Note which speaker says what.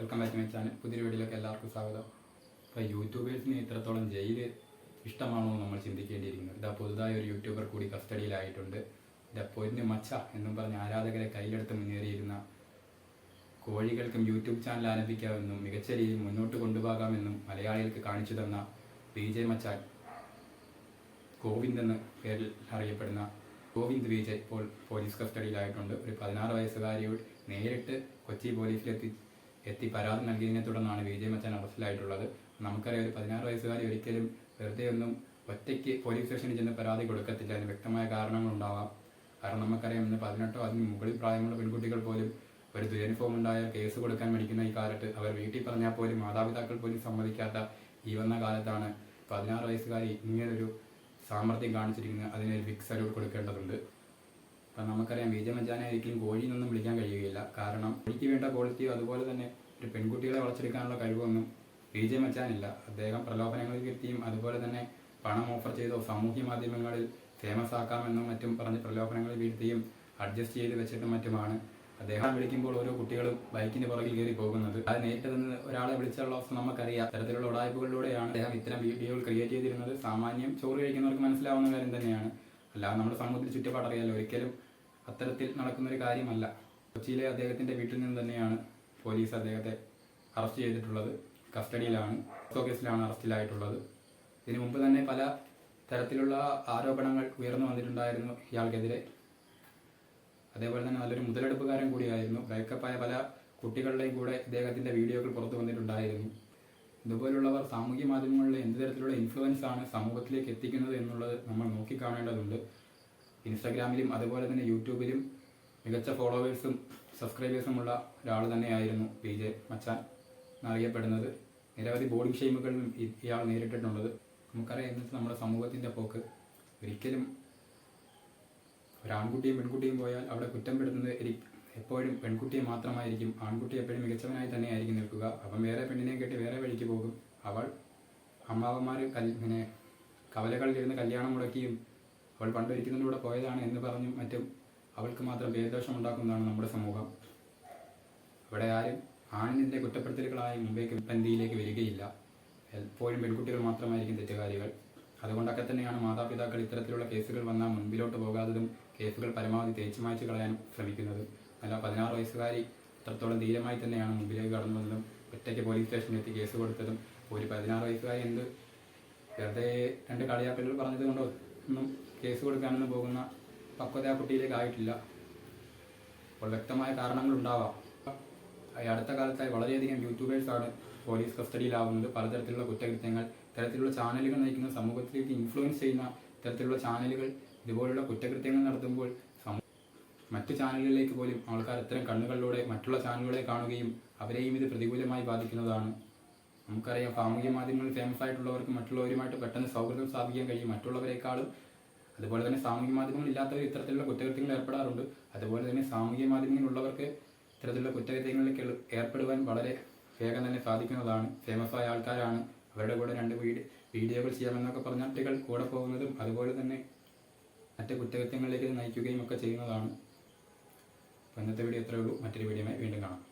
Speaker 1: Welcome back my channel. പുതിയൊരു വീഡിയോയിലേക്ക് എല്ലാവർക്കും സ്വാഗതം. ഇപ്പോൾ യൂട്യൂബേഴ്സിന് ഇത്രത്തോളം ജയിൽ ഇഷ്ടമാണോ നമ്മൾ ചിന്തിക്കേണ്ടിയിരിക്കുന്നത് ഇതാ പുതുതായി ഒരു യൂട്യൂബർ കൂടി കസ്റ്റഡിയിലായിട്ടുണ്ട്. ഇതാ പൊരിഞ്ഞ് മച്ച എന്നും പറഞ്ഞ് ആരാധകരെ കയ്യിലെടുത്ത് മുന്നേറിയിരുന്ന കോഴികൾക്കും യൂട്യൂബ് ചാനൽ ആരംഭിക്കാമെന്നും മികച്ച രീതിയിൽ മുന്നോട്ട് കൊണ്ടുപോകാമെന്നും മലയാളികൾക്ക് കാണിച്ചു തന്ന പി ജെ മച്ചാൻ ഗോവിന്ദ് എന്ന പേരിൽ അറിയപ്പെടുന്ന ഗോവിന്ദ് വിജയ് ഇപ്പോൾ പോലീസ് കസ്റ്റഡിയിലായിട്ടുണ്ട്. ഒരു പതിനാറ് വയസ്സുകാരിയോട് നേരിട്ട് കൊച്ചി പോലീസിലെത്തി എത്തി പരാതി നൽകിയതിനെ തുടർന്നാണ് വിജയ് മച്ചാൻ അറസ്റ്റിലായിട്ടുള്ളത്. നമുക്കറിയാം ഒരു പതിനാറ് വയസ്സുകാരി ഒരിക്കലും വെറുതെ ഒന്നും ഒറ്റയ്ക്ക് പോലീസ് സ്റ്റേഷനിൽ ചെന്ന് പരാതി കൊടുക്കത്തില്ല അതിന് വ്യക്തമായ കാരണങ്ങളുണ്ടാവാം കാരണം നമുക്കറിയാം ഇന്ന് പതിനെട്ടോ അതിന് മുകളിൽ പ്രായമുള്ള പെൺകുട്ടികൾ പോലും ഒരു ദുരനുഭവം ഉണ്ടായ കേസ് കൊടുക്കാൻ മടിക്കുന്ന ഈ കാലത്ത് അവർ വീട്ടിൽ പറഞ്ഞാൽ പോലും മാതാപിതാക്കൾ പോലും സമ്മതിക്കാത്ത ഈ വന്ന കാലത്താണ് പതിനാറ് വയസ്സുകാരി ഇങ്ങനൊരു സാമർഥ്യം കാണിച്ചിരിക്കുന്നത്. അതിനൊരു ബിഗ് സല്യൂട്ട് കൊടുക്കേണ്ടതുണ്ട്. അപ്പം നമുക്കറിയാം വിജയ മജാനെ ഒരിക്കലും കോഴിയിൽ നിന്നും വിളിക്കാൻ കഴിയുകയില്ല. കാരണം കോഴിക്ക് വേണ്ട ക്വാളിറ്റിയോ അതുപോലെ തന്നെ ഒരു പെൺകുട്ടികളെ വളച്ചെടുക്കാനുള്ള കഴിവൊന്നും പി ജെ മച്ചാനില്ല. അദ്ദേഹം പ്രലോഭനങ്ങളിൽ കിട്ടിയും അതുപോലെ തന്നെ പണം ഓഫർ ചെയ്തോ സാമൂഹ്യ മാധ്യമങ്ങളിൽ ഫേമസ് ആക്കാമെന്നും മറ്റും പറഞ്ഞ് പ്രലോഭനങ്ങളിൽ വീഴ്ത്തിയും അഡ്ജസ്റ്റ് ചെയ്ത് വെച്ചിട്ടും മറ്റുമാണ്. അദ്ദേഹം വിളിക്കുമ്പോൾ ഓരോ കുട്ടികളും ബൈക്കിന് പുറകിൽ കയറി പോകുന്നത്. അത് നേരിട്ട് നിന്ന് ഒരാളെ വിളിച്ചുള്ള അവസ്ഥ നമുക്കറിയാം. തരത്തിലുള്ള ഉടായ്പകളിലൂടെയാണ് അദ്ദേഹം ഇത്തരം വീഡിയോകൾ ക്രിയേറ്റ് ചെയ്തിരുന്നത്. സാമാന്യം ചോറ് കഴിക്കുന്നവർക്ക് മനസ്സിലാവുന്ന കാര്യം തന്നെയാണ്. അല്ലാതെ നമ്മുടെ സമൂഹത്തിൽ ചുറ്റുപാടറിയാലോ ഒരിക്കലും അത്തരത്തിൽ നടക്കുന്ന ഒരു കാര്യമല്ല. കൊച്ചിയിലെ അദ്ദേഹത്തിന്റെ വീട്ടിൽ നിന്ന് തന്നെയാണ് പോലീസ് അദ്ദേഹത്തെ അറസ്റ്റ് ചെയ്തിട്ടുള്ളത് കസ്റ്റഡിയിലാണ്. കേസിലാണ് അറസ്റ്റിലായിട്ടുള്ളത്. ഇതിനു മുമ്പ് തന്നെ പല തരത്തിലുള്ള ആരോപണങ്ങൾ ഉയർന്നു വന്നിട്ടുണ്ടായിരുന്നു ഇയാൾക്കെതിരെ. അതേപോലെ തന്നെ നല്ലൊരു മുതലെടുപ്പുകാരൻ കൂടിയായിരുന്നു. ബ്രേക്കപ്പായ പല കുട്ടികളുടെയും കൂടെ ഇദ്ദേഹത്തിന്റെ വീഡിയോകൾ പുറത്തു വന്നിട്ടുണ്ടായിരുന്നു. ഇതുപോലുള്ളവർ സാമൂഹ്യ മാധ്യമങ്ങളിലെ എന്ത് തരത്തിലുള്ള ഇൻഫ്ലുവൻസ് ആണ് സമൂഹത്തിലേക്ക് എത്തിക്കുന്നത് എന്നുള്ളത് നമ്മൾ നോക്കിക്കാണേണ്ടതുണ്ട്. ഇൻസ്റ്റാഗ്രാമിലും അതുപോലെ തന്നെ യൂട്യൂബിലും മികച്ച ഫോളോവേഴ്സും സബ്സ്ക്രൈബേഴ്സുമുള്ള ഒരാൾ തന്നെയായിരുന്നു പി. ജെ. മച്ചാൻ. എന്നറിയപ്പെടുന്നത് നിരവധി ബോഡി ഷെയിമുകളും ഇയാൾ നേരിട്ടിട്ടുള്ളത്. നമുക്കറിയാം ഇന്നത്തെ നമ്മുടെ സമൂഹത്തിന്റെ പോക്ക്. ഒരിക്കലും ഒരാൺകുട്ടിയും പെൺകുട്ടിയും പോയാൽ അവിടെ കുറ്റം പെടുന്നത് എപ്പോഴും പെൺകുട്ടിയെ മാത്രമായിരിക്കും. ആൺകുട്ടി എപ്പോഴും മികച്ചവനായി തന്നെയായിരിക്കും നിൽക്കുക. അവൻ വേറെ പെണ്ണിനെ കെട്ടി വേറെ വഴിക്ക് പോകും. അവൾ അമ്മാവന്മാർ കൽ ഇങ്ങനെ കവലകളിലിരുന്ന് കല്യാണം മുടക്കിയും അവൾ പണ്ടൊരിക്കുന്നതിലൂടെ പോയതാണ് എന്ന് പറഞ്ഞും മറ്റും അവൾക്ക് മാത്രം ഭേദോഷം ഉണ്ടാക്കുന്നതാണ് നമ്മുടെ സമൂഹം. അവിടെ ആരും ആണിന്റെ കുറ്റപ്പെടുത്തലുകളായി മുമ്പേക്ക് പന്തിയിലേക്ക് വരികയില്ല. എപ്പോഴും പെൺകുട്ടികൾ മാത്രമായിരിക്കും തെറ്റുകാരികൾ. അതുകൊണ്ടൊക്കെ തന്നെയാണ് മാതാപിതാക്കൾ ഇത്തരത്തിലുള്ള കേസുകൾ വന്നാൽ മുൻപിലോട്ട് പോകാത്തതും കേസുകൾ പരമാവധി തേച്ചു മായ്ച്ചു കളയാൻ ശ്രമിക്കുന്നത്. അല്ല പതിനാറ് വയസ്സുകാരി അത്രത്തോളം ധീരമായി തന്നെയാണ് മുമ്പിലേക്ക് കടന്നു വന്നതും ഒറ്റയ്ക്ക് പോലീസ് സ്റ്റേഷനിൽ എത്തി കേസ് കൊടുത്തതും. ഒരു പതിനാറ് വയസ്സുകാരി എന്ത്? വെറുതെ രണ്ട് കളിയാക്കലുകൾ പറഞ്ഞത് കൊണ്ടോ ഒന്നും കേസ് കൊടുക്കാനൊന്നും പോകുന്ന പക്വത ആ കുട്ടിയിലേക്ക് ആയിട്ടില്ല അപ്പോൾ വ്യക്തമായ കാരണങ്ങളുണ്ടാവാം. അടുത്ത കാലത്തായി വളരെയധികം യൂട്യൂബേഴ്സാണ് പോലീസ് കസ്റ്റഡിയിലാവുന്നത് പലതരത്തിലുള്ള കുറ്റകൃത്യങ്ങൾ ഇത്തരത്തിലുള്ള ചാനലുകൾ നയിക്കുന്ന സമൂഹത്തിലേക്ക് ഇൻഫ്ലുവൻസ് ചെയ്യുന്ന ഇത്തരത്തിലുള്ള ചാനലുകൾ ഇതുപോലുള്ള കുറ്റകൃത്യങ്ങൾ നടത്തുമ്പോൾ മറ്റു ചാനലുകളിലേക്ക് പോലും ആൾക്കാർ ഇത്തരം കണ്ണുകളിലൂടെ മറ്റുള്ള ചാനലുകളെ കാണുകയും അവരെയും ഇത് പ്രതികൂലമായി ബാധിക്കുന്നതാണ്. നമുക്കറിയാം സാമൂഹ്യ മാധ്യമങ്ങളിൽ ഫേമസ് ആയിട്ടുള്ളവർക്ക് മറ്റുള്ളവരുമായിട്ട് പെട്ടെന്ന് സൗഹൃദം സ്ഥാപിക്കാൻ കഴിയും. മറ്റുള്ളവരെക്കാളും അതുപോലെ തന്നെ സാമൂഹ്യ മാധ്യമങ്ങൾ ഇല്ലാത്തവർ ഇത്തരത്തിലുള്ള കുറ്റകൃത്യങ്ങൾ ഏർപ്പെടാറുണ്ട്. അതുപോലെ തന്നെ സാമൂഹ്യ മാധ്യമങ്ങളുള്ളവർക്ക് ഇത്തരത്തിലുള്ള കുറ്റകൃത്യങ്ങളിലേക്ക് ഏർപ്പെടുവാൻ വളരെ വേഗം തന്നെ സാധിക്കുന്നതാണ്. ഫേമസ് ആയ ആൾക്കാരാണ്. അവരുടെ കൂടെ രണ്ട് വീഡിയോ വീഡിയോകൾ ചെയ്യാമെന്നൊക്കെ പറഞ്ഞ കുട്ടികൾ കൂടെ പോകുന്നതും അതുപോലെ തന്നെ മറ്റ് കുറ്റകൃത്യങ്ങളിലേക്ക് നയിക്കുകയും ഒക്കെ ചെയ്യുന്നതാണ്. അപ്പോൾ ഇന്നത്തെ വീഡിയോ ഇത്രയേ ഉള്ളൂ. മറ്റൊരു വീഡിയോ വീണ്ടും കാണാം.